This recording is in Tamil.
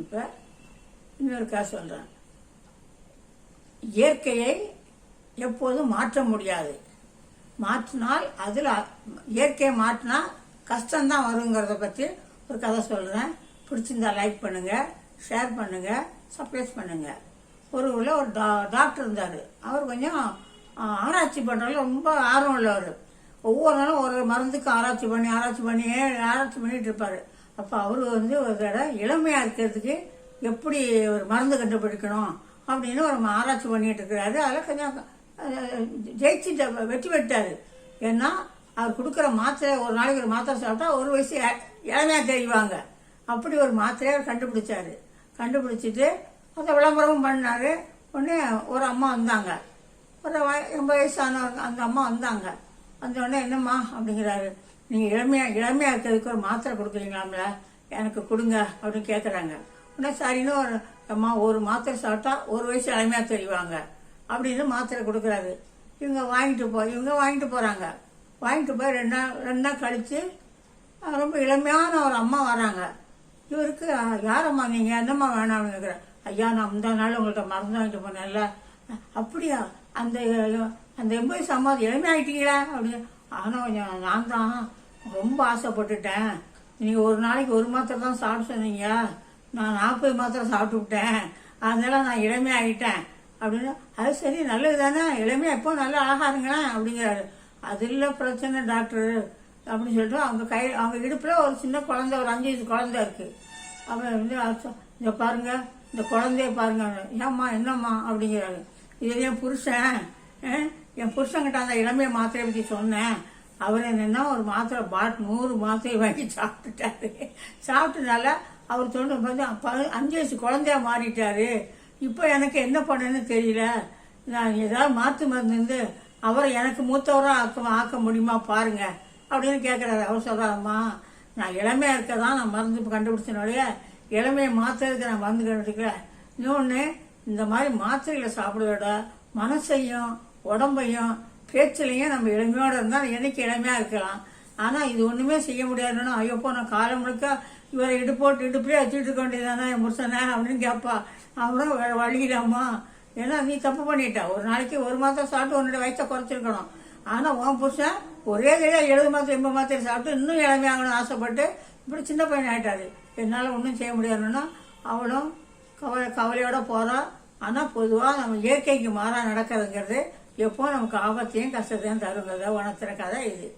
இப்போ காசு சொல்கிறேன் இயற்கையை எப்போதும் மாற்ற முடியாது. மாற்றினால் அதில் இயற்கையை மாற்றினா கஷ்டம்தான் வருங்கிறத பற்றி ஒரு கதை சொல்கிறேன் பிடிச்சிருந்தா லைக் பண்ணுங்கள் ஷேர் பண்ணுங்கள் சப்ரைஸ் பண்ணுங்கள் ஒரு ஊரில் ஒரு டா டாக்டர் இருந்தார். அவர் கொஞ்சம் ஆராய்ச்சி பண்ணுறதுல ரொம்ப ஆர்வம் உள்ளவர். ஒவ்வொரு நாளும் ஒரு மருந்துக்கு ஆராய்ச்சி பண்ணி ஆராய்ச்சி பண்ணி ஆராய்ச்சி பண்ணிகிட்டு இருப்பார். அப்போ அவர் வந்து ஒரு தடவை இளமையாக இருக்கிறதுக்கு எப்படி ஒரு மருந்து கண்டுபிடிக்கணும் அப்படின்னு ஒரு ஆராய்ச்சி பண்ணிட்டு இருக்கிறாரு. அதில் கொஞ்சம் ஜெயிச்சு வெற்றி பெற்றார். ஏன்னா அவர் கொடுக்குற மாத்திரை ஒரு நாளைக்கு ஒரு மாத்திரை சாப்பிட்டா ஒரு வயசு இளமையாக தெரிவாங்க. அப்படி ஒரு மாத்திரையை அவர் கண்டுபிடிச்சாரு. கண்டுபிடிச்சிட்டு அந்த விளம்பரமும் பண்ணார். உடனே ஒரு அம்மா வந்தாங்க. ஒரு எண்பது வயசான அந்த அம்மா வந்தாங்க. வந்த உடனே என்னம்மா அப்படிங்கிறாரு. நீங்கள் இளமையாக இளமையாக இருக்கிறதுக்கு ஒரு மாத்திரை கொடுக்குறீங்களாம்ல எனக்கு கொடுங்க அப்படின்னு கேட்குறாங்க உடனே சரின்னு ஒரு அம்மா ஒரு மாத்திரை சாப்பிட்டா ஒரு வயசு இளமையாக தெரிவாங்க. அப்படின்னு மாத்திரை கொடுக்குறாரு. இவங்க வாங்கிட்டு போ இவங்க வாங்கிட்டு போகிறாங்க வாங்கிட்டு போய் ரெண்டு நாள் ரெண்டு நாள் கழித்து ரொம்ப இளமையான ஒரு அம்மா வராங்க. இவருக்கு யாரம்மா நீங்கள் என்னம்மா வேணாம்னு கேட்குறேன் ஐயா நான் முந்தா நாள் உங்கள்கிட்ட மருந்து வாங்கிட்டு போனேன்ல. அப்படியா? அந்த அந்த எண்பது சம்மாதி இளமையாயிட்டீங்களா? அப்படின்னு ஆனால் கொஞ்சம் நான் தான் ரொம்ப ஆசைப்பட்டுட்டேன். நீங்கள் ஒரு நாளைக்கு ஒரு மாத்திரை தான் சாப்பிட்டு சொன்னீங்க. நான் நாற்பது மாத்திரை சாப்பிட்டு விட்டேன் அதனால நான் இளமையாயிட்டேன் அப்படின்னு அது சரி நல்லது தானே இளமையாக எப்போ நல்லா ஆகாருங்களேன் அப்படிங்கிறாரு. அது இல்லை பிரச்சனை டாக்டர் அப்படின்னு சொல்லிட்டு அவங்க கை அவங்க இடுப்பில் ஒரு சின்ன குழந்தை ஒரு அஞ்சு வயசு குழந்தை இருக்குது அப்புறம் வந்து இந்த பாருங்க இந்த குழந்தைய பாருங்க. ஏம்மா என்னம்மா அப்படிங்கிறாரு. இது என் புருஷன். என் புருஷங்கிட்ட அந்த இளமைய மாத்திரையை பற்றி சொன்னேன். அவர் என்னென்னா ஒரு மாத்திரை பாட் நூறு மாத்திரை வாங்கி சாப்பிட்டுட்டாரு. சாப்பிட்டனால அவர் சொன்ன வந்து அஞ்சு வயசு குழந்தையா மாறிட்டாரு. இப்போ எனக்கு என்ன பண்ணுன்னு தெரியல. நான் ஏதாவது மாற்று மருந்து அவரை எனக்கு மூத்தவராக ஆக்க ஆக்க முடியுமா பாருங்க அப்படின்னு கேட்குறாரு அவர் சொல்கிறாருமா நான் இளமையாக இருக்க தான் நான் மருந்து கண்டுபிடிச்சனோடைய இளமையை மாற்றுறதுக்கு நான் மருந்து கண்டுபிடிக்கல. இன்னொன்று இந்த மாதிரி மாத்திரைகளை சாப்பிடுவத மனசையும் உடம்பையும் பேச்சிலையும் நம்ம இளமையோட இருந்தால் என்னைக்கு இளமையாக இருக்கலாம். ஆனால் இது ஒன்றுமே செய்ய முடியாதுன்னா ஐயோப்போ நான் காலம் முழுக்க இவரை இடுப்போட்டு இடுப்பே வச்சுட்டு இருக்க வேண்டியதானே என் புருஷனை அப்படின்னு கேட்பா. அவரும் வழி வழியிடாமா ஏன்னா நீ தப்பு பண்ணிட்ட. ஒரு நாளைக்கு ஒரு மாதம் சாப்பிட்டு உன்னோட வயசை குறைச்சிருக்கணும். ஆனால் உன் புருஷன் ஒரே கையில் எழுபது மாதம் எண்பது மாதம் சாப்பிட்டு இன்னும் இளமையாகணும்னு ஆசைப்பட்டு இப்படி சின்ன பையன் ஆகிட்டாரு என்னால் ஒன்றும் செய்ய முடியாதுன்னா அவளும் கவலை கவலையோடு போகிறான் ஆனால் பொதுவாக நம்ம இயற்கைக்கு மாறாக நடக்கிறதுங்கிறது எப்போ நமக்கு ஆபத்தையும் கஷ்டத்தையும் தருங்கிறத உணர்த்துற கதை இது.